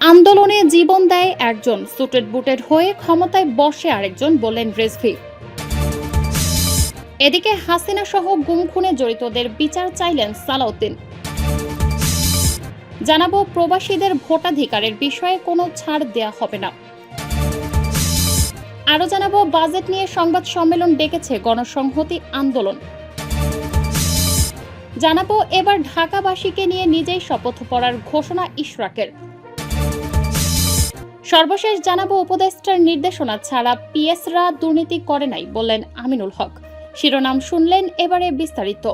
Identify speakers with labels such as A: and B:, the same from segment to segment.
A: আন্দোলনে জীবন দেয় একজন, সুটেড বুটেড হয়ে ক্ষমতায় বসে আরেকজন বললেন রেজভি। এদিকে হাসিনা সহ গুম খুনে জড়িতদের বিচার চাইলেন সালাউদ্দিন। জানাব, প্রবাসীদের ভোটাধিকারের বিষয়ে কোনো ছাড় দেয়া হবে না। আরও জানাব, বাজেট নিয়ে সংবাদ সম্মেলন ডেকেছে গণসংহতি আন্দোলন। জানাব, এবার ঢাকাবাসীকে নিয়ে নিজেই শপথ পড়ার ঘোষণা ইশরাকের। সর্বশেষ জানাব উপদেষ্টার নির্দেশনা ছাড়া পিএসরা দুর্নীতি করে নাই বললেন আমিনুল হক। শিরোনাম শুনলেন এবারে বিস্তারিত।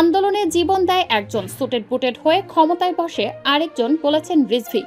A: আন্দোলনে জীবন দেয় একজন, সুটেড বুটেড হয়ে ক্ষমতায় বসে আরেকজন বলেছেন রিজভি।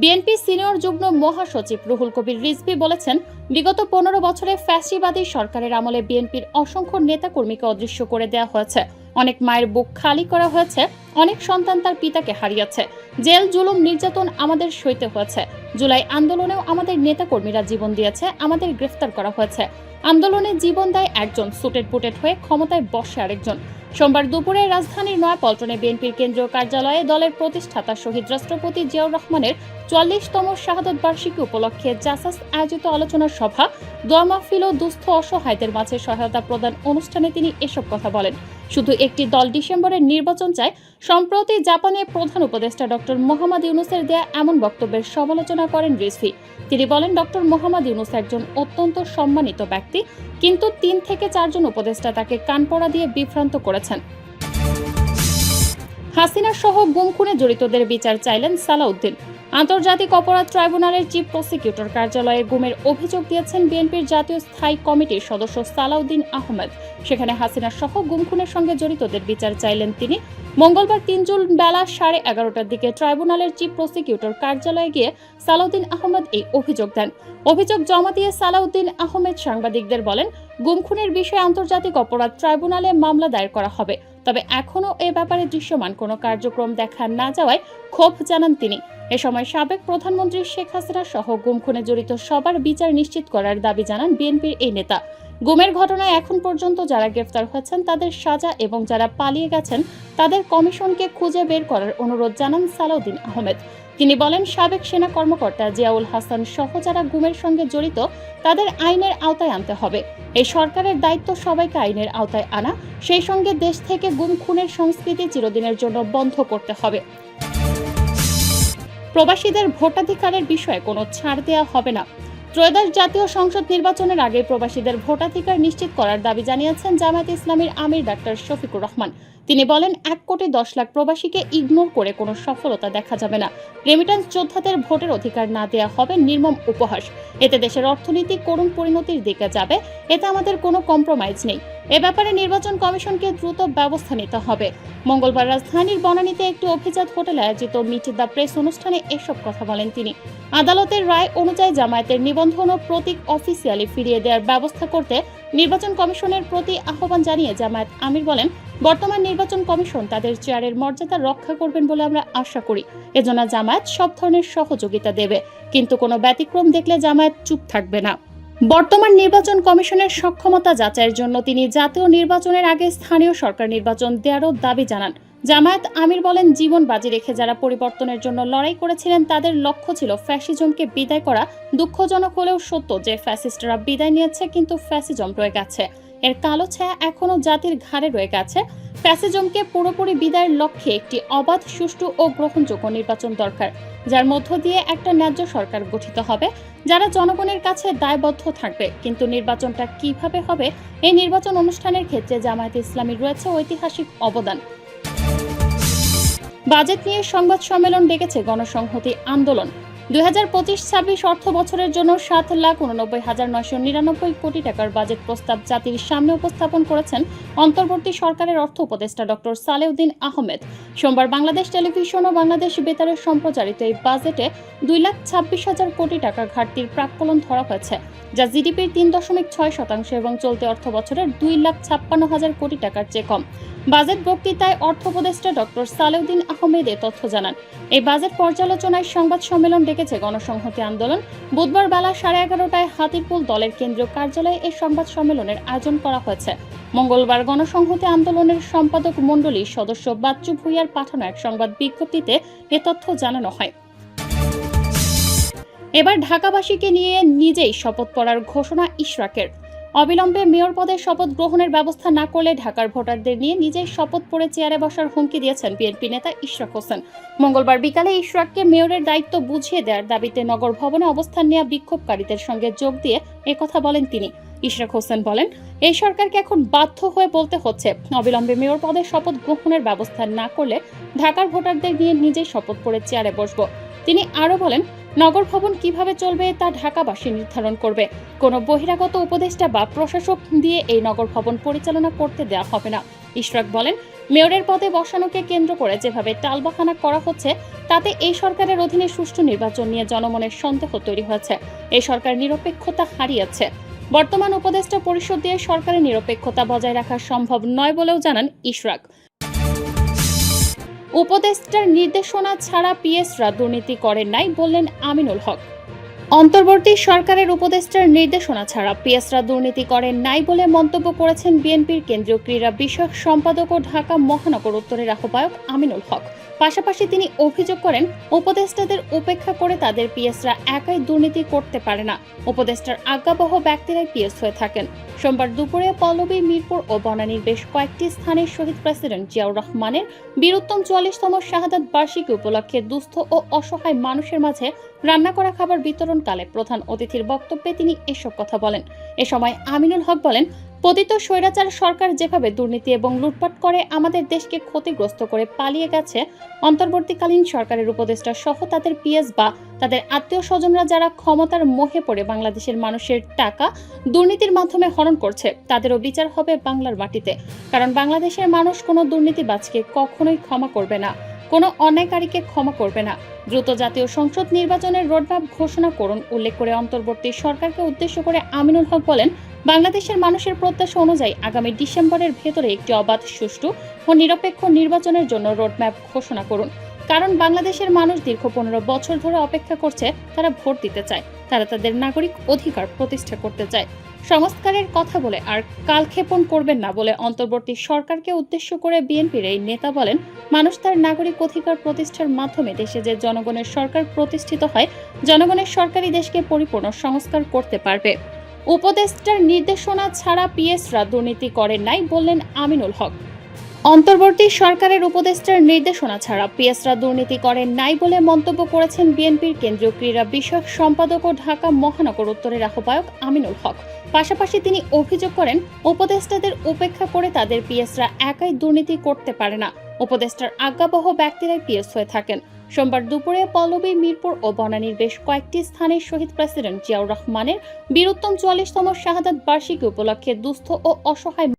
A: বিএনপি সিনিয়র যুগ্ম মহাসচিব রুহুল কবির রিজভি বলেছেন, বিগত পনেরো বছরে ফ্যাসিবাদী সরকারের আমলে বিএনপির অসংখ্য নেতাকর্মীকে অদৃশ্য করে দেওয়া হয়েছে। অনেক মায়ের বুক খালি করা হয়েছে, অনেক সন্তান তার পিতাকে হারিয়েছে। জেল, জুলুম, নির্যাতন আমাদের সইতে হয়েছে। জুলাই আন্দোলনেও আমাদের নেতাকর্মীরা জীবন দিয়েছে, আমাদের গ্রেফতার করা হয়েছে। আন্দোলনে জীবন দেয় একজন, সুটেড বুটেড হয়ে ক্ষমতায় বসে আরেকজন। সোমবার দুপুরে রাজধানীর নয়াপল্টনে বিএনপির কেন্দ্রীয় কার্যালয়ে দলের প্রতিষ্ঠাতা শহীদ রাষ্ট্রপতি জিয়াউর রহমানের চুয়াল্লিশতম শাহাদত বার্ষিকী উপলক্ষে জাসাস আয়োজিত আলোচনা সভা, দোয়া মাহফিল ও দুস্থ অসহায়দের মাঝে সহায়তা প্রদান অনুষ্ঠানে তিনি এসব কথা বলেন। শুধু একটি দল ডিসেম্বরের নির্বাচন চায়, সম্প্রতি জাপানের প্রধান উপদেষ্টা ডক্টর মোহাম্মদ ইউনুসের দেয়া এমন বক্তব্যের সমালোচনা করেন রিজভি। তিনি বলেন, ডক্টর মোহাম্মদ ইউনুস একজন অত্যন্ত সম্মানিত ব্যক্তি, কিন্তু তিন থেকে চারজন উপদেষ্টা তাকে কানপড়া দিয়ে বিভ্রান্ত করেছেন। হাসিনা সহ গুম খুনে জড়িতদের বিচার চাইলেন সালাউদ্দিন। আন্তর্জাতিক অপরাধ ট্রাইব্যুনালের চিফ প্রসিকিউটর কার্যালয়ে গুমের অভিযোগ দিয়েছেন বিএনপির জাতীয় স্থায়ী কমিটির সদস্য সালাউদ্দিন আহমেদ। সেখানে হাসিনা সহ গুম খুনের সঙ্গে জড়িতদের বিচার চাইলেন তিনি। মঙ্গলবার তিন জুন বেলা সাড়ে এগারোটার দিকে ট্রাইব্যুনালের চিফ প্রসিকিউটর কার্যালয়ে গিয়ে সালাউদ্দিন আহমেদ এই অভিযোগ দেন। অভিযোগ জমা দিয়ে সালাউদ্দিন আহমেদ সাংবাদিকদের বলেন, গুম খুনের বিষয়ে আন্তর্জাতিক অপরাধ ট্রাইব্যুনালে মামলা দায়ের করা হবে। তবে এখনও এ ব্যাপারে দৃশ্যমান কোনো কার্যক্রম দেখা না যাওয়ায় ক্ষোভ জানান তিনি। এ সময় সাবেক প্রধানমন্ত্রী শেখ হাসিনা সহ গুম খুনে জড়িত সবার বিচার নিশ্চিত করার দাবি জানান বিএনপির এই নেতা। গুমের ঘটনায় এখন পর্যন্ত যারা গ্রেফতার হয়েছেন, তাদের সাজা এবং যারা পালিয়ে গেছেন, তাদের কমিশনকে খুঁজে বের করার অনুরোধ জানান সালাউদ্দিন আহমেদ। তিনি বলেন, সাবেক সেনা কর্মকর্তা জিয়াউল হাসান সহ যারা গুমের সঙ্গে জড়িত, তাদের আইনের আওতায় আনতে হবে। এই সরকারের দায়িত্ব সবাইকে আইনের আওতায় আনা, সেই সঙ্গে দেশ থেকে গুম খুনের সংস্কৃতি চিরদিনের জন্য বন্ধ করতে হবে। প্রবাসীদের ভোটাধিকারের বিষয়ে কোনো ছাড় দেওয়া হবে না। ত্রয়োদশ জাতীয় সংসদ নির্বাচনের আগে প্রবাসীদের ভোটাধিকার নিশ্চিত করার দাবি জানিয়েছেন জামায়াত ইসলামীর আমির ডাক্তার শফিকুর রহমান। তিনি বলেন, এক কোটি দশ লাখ প্রবাসীকে ইগনোর করে কোনো সফলতা দেখা যাবে না। রেমিটেন্স যোদ্ধাদের ভোটের অধিকার না দেওয়া হবে নির্মম উপহাস। এতে দেশের অর্থনীতি করুণ পরিণতির দিকে যাবে, এতে আমাদের কোনো কম্প্রোমাইজ নেই। এ ব্যাপারে নির্বাচন কমিশনকে দ্রুত ব্যবস্থা নিতে হবে। মঙ্গলবার রাজধানীর বনানীতে একটি অভিজাত হোটেলে আয়োজিত মিট দ্য প্রেস অনুষ্ঠানে এসব কথা বলেন তিনি। আদালতের রায় অনুযায়ী জামায়াতের নিবন্ধন ও প্রতীক অফিসিয়ালি ফিরিয়ে দেওয়ার ব্যবস্থা করতে নির্বাচন কমিশনের প্রতি আহ্বান জানিয়ে জামায়াত আমির বলেন বর্তমান নির্বাচন কমিশন তাদের চেয়ারের মর্যাদা রক্ষা করবেন বলে আমরা আশা করি। এজন্য জামায়াত সব ধরনের সহযোগিতা দেবে, কিন্তু কোনো ব্যতিক্রম দেখলে জামায়াত চুপ থাকবে না। বর্তমান নির্বাচন কমিশনের সক্ষমতা যাচাইয়ের জন্য তিনি জাতীয় নির্বাচনের আগে স্থানীয় সরকার নির্বাচন দেওয়ারও দাবি জানান। জামায়াত আমির বলেন, জীবন বাজি রেখে যারা পরিবর্তনের জন্য লড়াই করেছিলেন, তাদের লক্ষ্য ছিল ফ্যাসিজমকে বিদায় করা। দুঃখজনক হলেও সত্য যে, ফ্যাসিস্টরা বিদায় নিয়েছে, কিন্তু ফ্যাসিজম রয়ে গেছে। এর কালো ছায়া এখনও জাতির ঘাড়ে রয়ে গেছে। ফ্যাসিজমকে পুরোপুরি বিদায়ের লক্ষ্যে একটি অবাধ, সুষ্ঠু ও গ্রহণযোগ্য নির্বাচন দরকার, যার মধ্য দিয়ে একটা ন্যায্য সরকার গঠিত হবে, যারা জনগণের কাছে দায়বদ্ধ থাকবে। কিন্তু নির্বাচনটা কীভাবে হবে? এই নির্বাচন অনুষ্ঠানের ক্ষেত্রে জামায়াত ইসলামীর রয়েছে ঐতিহাসিক অবদান। বাজেট নিয়ে সংবাদ সম্মেলন ডেকেছে গণসংহতি আন্দোলন। দুই হাজার পঁচিশ ছাব্বিশ অর্থ বছরের জন্য সাত লাখ উননব্বই হাজার নয়শো নিরানব্বই কোটি টাকার বাজেট প্রস্তাব জাতির সামনে উপস্থাপন করেছেন অন্তর্বর্তী সরকারের অর্থ উপদেষ্টা ডক্টর সালেউদ্দিন আহমেদ। সোমবার বাংলাদেশ টেলিভিশন ও বাংলাদেশ বেতারের সম্প্রচারিত এই বাজেটে দুই লাখ ছাব্বিশ হাজার কোটি টাকা ঘাটতির প্রাক্কলন ধরা হয়েছে, যা জিডিপির তিন দশমিক ছয় শতাংশ এবং চলতি অর্থ বছরের দুই লাখ ছাপ্পান্ন হাজার কোটি টাকার চেয়ে কম। বাজেট বক্তৃতায় অর্থ উপদেষ্টা ডক্টর সালেউদ্দিন আহমেদ এ তথ্য জানান। এই বাজেট পর্যালোচনায় সংবাদ সম্মেলন ডেকেছে গণসংহতি আন্দোলন। বুধবার বেলা সাড়ে এগারোটায় হাতিরপুল দলের কেন্দ্রীয় কার্যালয়ে এই সংবাদ সম্মেলনের আয়োজন করা হয়েছে। মঙ্গলবার গণসংহতি আন্দোলনের সম্পাদক মণ্ডলীর সদস্য বাচ্চু ভুইয়ার পাঠানো এক সংবাদ বিজ্ঞপ্তিতে এ তথ্য জানানো হয়। এবার ঢাকাবাসীকে নিয়ে নিজেই শপথ পড়ার ঘোষণা ইশরাকের। অবিলম্বে মেয়র পদের শপথ গ্রহণের ব্যবস্থা না করলে ঢাকার ভোটারদের নিয়ে নিজেই শপথ পড়ে চেয়ারে বসার হুমকি দিয়েছেন বিএনপি নেতা ইশরাক হোসেন। মঙ্গলবার বিকালে ইশরাককে মেয়রের দায়িত্ব বুঝিয়ে দেওয়ার দাবিতে নগর ভবনে অবস্থান নেওয়া বিক্ষোভকারীদের সঙ্গে যোগ দিয়ে একথা বলেন তিনি। ইশরাক হোসেন বলেন, এই সরকারকে এখন বাধ্য হয়ে বলতে হচ্ছে, অবিলম্বে মেয়র পদের শপথ গ্রহণের ব্যবস্থা না করলে ঢাকার ভোটারদের নিয়ে নিজেই শপথ পড়ে চেয়ারে বসব। তিনি আরও বলেন নগর ভবন কীভাবে চলবে তা ঢাকাবাসী নির্ধারণ করবে। কোনো বহিরাগত উপদেষ্টা বা প্রশাসক দিয়ে এই নগর ভবন পরিচালনা করতে দেওয়া হবে না। ইশরাক বলেন, মেয়রের পদে বসানোকে কেন্দ্র করে যেভাবে টালবাহানা করা হচ্ছে, তাতে এই সরকারের অধীনে সুষ্ঠু নির্বাচন নিয়ে জনমনের সন্দেহ তৈরি হয়েছে। এই সরকার নিরপেক্ষতা হারিয়েছে। বর্তমান উপদেষ্টা পরিষদ দিয়ে সরকারের নিরপেক্ষতা বজায় রাখা সম্ভব নয় বলেও জানান ইশরাক। উপদেষ্টার নির্দেশনা ছাড়া পিএসরা দুর্নীতি করেন নাই বললেন আমিনুল হক। অন্তর্বর্তী সরকারের উপদেষ্টার নির্দেশনা ছাড়া পিএসরা দুর্নীতি করেন নাই বলে মন্তব্য করেছেন বিএনপির কেন্দ্রীয় ক্রীড়া বিষয়ক সম্পাদক ও ঢাকা মহানগর উত্তরের আহ্বায়ক আমিনুল হক। পাশাপাশি তিনি অভিযোগ করেন, উপদেষ্টাদের উপেক্ষা করে তাদের পিএসরা একাই দুর্নীতি করতে পারে না। উপদেষ্টার আজ্ঞাবহ ব্যক্তিরাই পিএস হয়ে থাকেন। সোমবার দুপুরে পল্লবী, মিরপুর ও বনানীর বেশ কয়েকটি স্থানে শহীদ প্রেসিডেন্ট জিয়াউর রহমানের বীরুত্তম চুয়াল্লিশতম শাহাদাত বার্ষিকী উপলক্ষে দুস্থ ও অসহায় মানুষের মাঝে রান্না করা খাবার বিতরণকালে প্রধান অতিথির বক্তব্যে তিনি এসব কথা বলেন। এ সময় আমিনুল হক বলেন পতিত স্বৈরাচার সরকার যেভাবে দুর্নীতি এবং লুটপাট করে আমাদের দেশকে ক্ষতিগ্রস্ত করে পালিয়ে গেছে, অন্তর্বর্তীকালীন সরকারের উপদেষ্টা সহ তাদের পিএস বা তাদের আত্মীয় স্বজনরা যারা ক্ষমতার মোহে পড়ে বাংলাদেশের মানুষের টাকা দুর্নীতির মাধ্যমে হরণ করছে, তাদেরও বিচার হবে বাংলার মাটিতে। কারণ বাংলাদেশের মানুষ কোনো দুর্নীতিবাজকে কখনোই ক্ষমা করবে না। কোনো অন্যায়কারীকে ক্ষমা করবে না। দ্রুত জাতীয় সংসদ নির্বাচনের রোডম্যাপ ঘোষণা করুন, উল্লেখ করে অন্তর্বর্তী সরকারকে উদ্দেশ্য করে আমিনুল হক বলেন, বাংলাদেশের মানুষের প্রত্যাশা অনুযায়ী আগামী ডিসেম্বরের ভেতরে একটি অবাধ, সুষ্ঠু ও নিরপেক্ষ নির্বাচনের জন্য রোডম্যাপ ঘোষণা করুন। কারণ বাংলাদেশের মানুষ দীর্ঘ পনেরো বছর ধরে অপেক্ষা করছে, তারা ভোট দিতে চায়, তারা তাদের নাগরিক অধিকার প্রতিষ্ঠা করতে চায়। সংস্কারের কথা বলে আর কালক্ষেপণ করবেন না বলে অন্তর্বর্তী সরকারকে উদ্দেশ্য করে বিএনপির এই নেতা বলেন, মানুষ তার নাগরিক অধিকার প্রতিষ্ঠার মাধ্যমে দেশে যে জনগণের সরকার প্রতিষ্ঠিত হয়, জনগণের সরকারই দেশকে পরিপূর্ণ সংস্কার করতে পারবে। উপদেষ্টার নির্দেশনা ছাড়া পিএসরা দুর্নীতি করেন নাই বললেন আমিনুল হক। অন্তর্বর্তী সরকারের উপদেষ্টার নির্দেশনা ছাড়া পিএসরা দুর্নীতি করেন নাই বলে মন্তব্য করেছেন বিএনপির কেন্দ্রীয় ক্রীড়া বিষয়ক সম্পাদক ও ঢাকা মহানগর উত্তরের আহ্বায়ক আমিনুল হক। পাশাপাশি তিনি অভিযোগ করেন, উপদেষ্টাদের উপেক্ষা করে তাদের পিএসরা একাই দুর্নীতি করতে পারে না। উপদেষ্টার আজ্ঞাবহ ব্যক্তিরাই পিএস হয়ে থাকেন। সোমবার দুপুরে পল্লবী, মিরপুর ও বনানীর বেশ কয়েকটি স্থানে শহীদ প্রেসিডেন্ট জিয়াউর রহমানের বীরত্তম চুয়াল্লিশতম শাহাদাত বার্ষিকী উপলক্ষে দুস্থ ও অসহায়